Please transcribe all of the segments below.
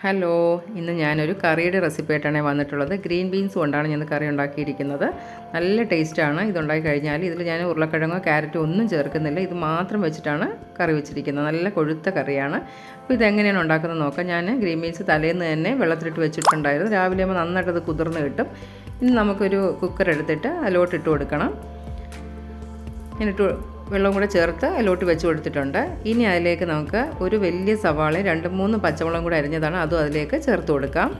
Hello ഇന്ന് ഞാനൊരു കറിയുടെ റെസിപ്പി ആയിട്ടാണ് വന്നിട്ടുള്ളത്. ഗ്രീൻ ബീൻസ് കൊണ്ടാണ് ഞാൻ കറി ഉണ്ടാക്കിയിരിക്കുന്നത്. നല്ല ടേസ്റ്റാണ്. ഇതുണ്ടാക്കി കഴിഞ്ഞാൽ ഇതിൽ ഞാൻ ഉരുളക്കിഴങ്ങോ ക്യാരറ്റോ ഒന്നും ചേർക്കുന്നില്ല. ഇത് മാത്രം വെച്ചിട്ടാണ് കറി വെച്ചിരിക്കുന്നത്. നല്ല കൊഴുത്ത കറിയാണ്. അപ്പോൾ ഇതെങ്ങനെയാണ് ഉണ്ടാക്കുന്നത് നോക്കാം. ഞാൻ ഗ്രീൻ ബീൻസ് തലേന്ന് തന്നെ വെള്ളത്തിലിട്ട് വെച്ചിട്ടുണ്ടായിരുന്നു. രാവിലെ ആകുമ്പോൾ നന്നായിട്ട് അത് കുതിർന്ന് കിട്ടും. ഇനി നമുക്കൊരു കുക്കർ എടുത്തിട്ട് അതിലോട്ട് ഇട്ട് കൊടുക്കണം. എന്നിട്ട് വെള്ളം കൂടെ ചേർത്ത് അതിലോട്ട് വെച്ച് കൊടുത്തിട്ടുണ്ട്. ഇനി അതിലേക്ക് നമുക്ക് ഒരു വലിയ സവാള രണ്ട് മൂന്ന് പച്ചമുളകും കൂടെ അരിഞ്ഞതാണ്. അതും അതിലേക്ക് ചേർത്ത് കൊടുക്കാം.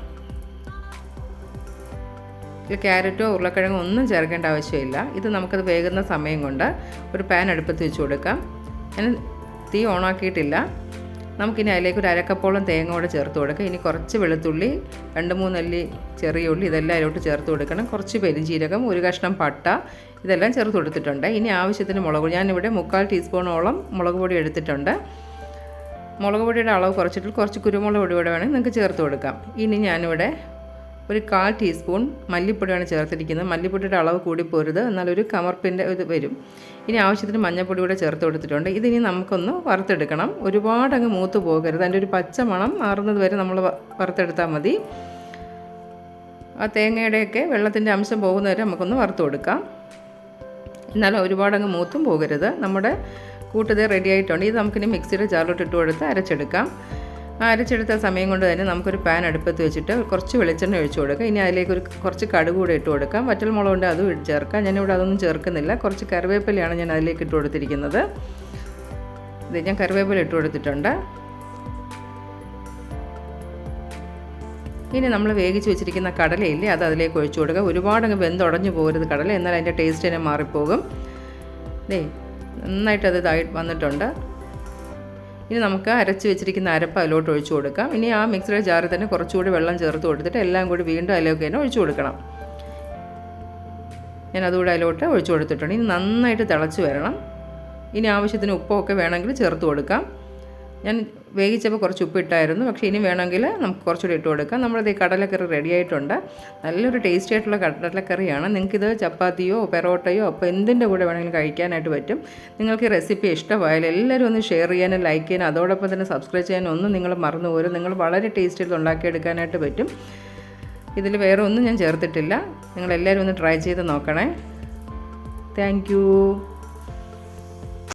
ഇതിൽ ക്യാരറ്റോ ഉരുളക്കിഴങ്ങോ ഒന്നും ചേർക്കേണ്ട ആവശ്യമില്ല. ഇത് നമുക്കത് വേകുന്ന സമയം കൊണ്ട് ഒരു പാൻ അടുപ്പത്ത് വെച്ച് കൊടുക്കാം. ഞാൻ തീ ഓണാക്കിയിട്ടില്ല നമുക്കിനി അതിലേക്ക് ഒരു അരക്കപ്പോളം തേങ്ങ കൂടെ ചേർത്ത് കൊടുക്കാം. ഇനി കുറച്ച് വെളുത്തുള്ളി രണ്ട് മൂന്നല്ലി ചെറിയ ഉള്ളി ഇതെല്ലാം അതിലോട്ട് ചേർത്ത് കൊടുക്കണം. കുറച്ച് പെരിഞ്ചീരകം ഒരു കഷ്ണം പട്ട ഇതെല്ലാം ചേർത്ത് കൊടുത്തിട്ടുണ്ട്. ഇനി ആവശ്യത്തിന് മുളക് ഞാനിവിടെ മുക്കാൽ ടീസ്പൂണോളം മുളക് പൊടി എടുത്തിട്ടുണ്ട്. മുളക് പൊടിയുടെ അളവ് കുറച്ചിട്ട് കുറച്ച് കുരുമുളക് പൊടി കൂടെ വേണമെങ്കിൽ നിങ്ങൾക്ക് ചേർത്ത് കൊടുക്കാം. ഇനി ഞാനിവിടെ ഒരു കാൽ ടീസ്പൂൺ മല്ലിപ്പൊടിയാണ് ചേർത്തിരിക്കുന്നത്. മല്ലിപ്പൊടിയുടെ അളവ് കൂടി പോരുത്. എന്നാൽ ഒരു കമർപ്പിന്റെ ഇത് വരും. ഇനി ആവശ്യത്തിന് മഞ്ഞൾപ്പൊടി കൂടെ ചേർത്ത് കൊടുത്തിട്ടുണ്ട്. ഇതിനി നമുക്കൊന്ന് വറുത്തെടുക്കണം. ഒരുപാട് അങ്ങ് മൂത്ത് പോകരുത്. അതിന്റെ ഒരു പച്ച മണം മാറുന്നത് വരെ നമ്മൾ വറുത്തെടുത്താൽ മതി. ആ തേങ്ങയുടെയൊക്കെ വെള്ളത്തിന്റെ അംശം പോകുന്നവരെ നമുക്കൊന്ന് വറുത്ത് കൊടുക്കാം. എന്നാലും ഒരുപാടങ്ങ് മൂത്തും പോകരുത്. നമ്മുടെ കൂട്ടത് റെഡി ആയിട്ടുണ്ട്. ഇത് നമുക്കിനി മിക്സിയുടെ ജാറിലോട്ട് ഇട്ട് കൊടുത്ത് അരച്ചെടുക്കാം. അരച്ചെടുത്ത സമയം കൊണ്ട് തന്നെ നമുക്കൊരു പാൻ അടുപ്പത്ത് വെച്ചിട്ട് കുറച്ച് വെളിച്ചെണ്ണ ഒഴിച്ചു കൊടുക്കാം. ഇനി അതിലേക്ക് ഒരു കുറച്ച് കടുക് കൂടെ ഇട്ട് കൊടുക്കാം. വറ്റൽ അതും അതും ചേർക്കാം. ഞാനിവിടെ അതൊന്നും ചേർക്കുന്നില്ല. കുറച്ച് കറിവേപ്പിലയാണ് ഞാൻ അതിലേക്ക് ഇട്ട് കൊടുത്തിരിക്കുന്നത്. ഇത് ഞാൻ കറിവേപ്പില ഇട്ട് കൊടുത്തിട്ടുണ്ട്. ഇനി നമ്മൾ വേവിച്ച് വെച്ചിരിക്കുന്ന കടലയില്ലേ അത് അതിലേക്ക് ഒഴിച്ചു കൊടുക്കുക. ഒരുപാട് അങ്ങ് വെന്തുടഞ്ഞു പോകരുത് കടല എന്നാൽ അതിന്റെ ടേസ്റ്റ് തന്നെ മാറിപ്പോകും. ദേ നന്നായിട്ട് അത് ഇതായി വന്നിട്ടുണ്ട്. ഇനി നമുക്ക് അരച്ച് വെച്ചിരിക്കുന്ന അരപ്പ് അതിലോട്ട് ഒഴിച്ചു കൊടുക്കാം. ഇനി ആ മിക്സിയുടെ ജാറിൽ തന്നെ കുറച്ചുകൂടി വെള്ളം ചേർത്ത് കൊടുത്തിട്ട് എല്ലാം കൂടി വീണ്ടും അതിലേക്ക് തന്നെ ഒഴിച്ചു കൊടുക്കണം. ഞാൻ അതുകൂടെ അതിലോട്ട് ഒഴിച്ചു കൊടുത്തിട്ടുണ്ട്. ഇനി നന്നായിട്ട് തിളച്ച് വരണം. ഇനി ആവശ്യത്തിന് ഉപ്പൊക്കെ വേണമെങ്കിൽ ചേർത്ത് കൊടുക്കാം. ഞാൻ വേവിച്ചപ്പോൾ കുറച്ച് ഉപ്പിട്ടായിരുന്നു. പക്ഷേ ഇനി വേണമെങ്കിൽ നമുക്ക് കുറച്ചുകൂടി ഇട്ട് കൊടുക്കാം. നമ്മളത് ഈ കടലക്കറി റെഡി ആയിട്ടുണ്ട്. നല്ലൊരു ടേസ്റ്റി ആയിട്ടുള്ള കടലക്കറിയാണ്. നിങ്ങൾക്കിത് ചപ്പാത്തിയോ പെറോട്ടയോ അപ്പോൾ എന്തിന്റെ കൂടെ വേണമെങ്കിലും കഴിക്കാനായിട്ട് പറ്റും. നിങ്ങൾക്ക് ഈ റെസിപ്പി ഇഷ്ടമായാലും എല്ലാവരും ഒന്ന് ഷെയർ ചെയ്യാനും ലൈക്ക് ചെയ്യാനും അതോടൊപ്പം തന്നെ സബ്സ്ക്രൈബ് ചെയ്യാനും ഒന്നും നിങ്ങൾ മറന്നു പോരും നിങ്ങൾ വളരെ ടേസ്റ്റ് ചെയ്ത് ഉണ്ടാക്കിയെടുക്കാനായിട്ട് പറ്റും. ഇതിൽ വേറെ ഒന്നും ഞാൻ ചേർത്തിട്ടില്ല. നിങ്ങളെല്ലാവരും ഒന്ന് ട്രൈ ചെയ്ത് നോക്കണേ. താങ്ക്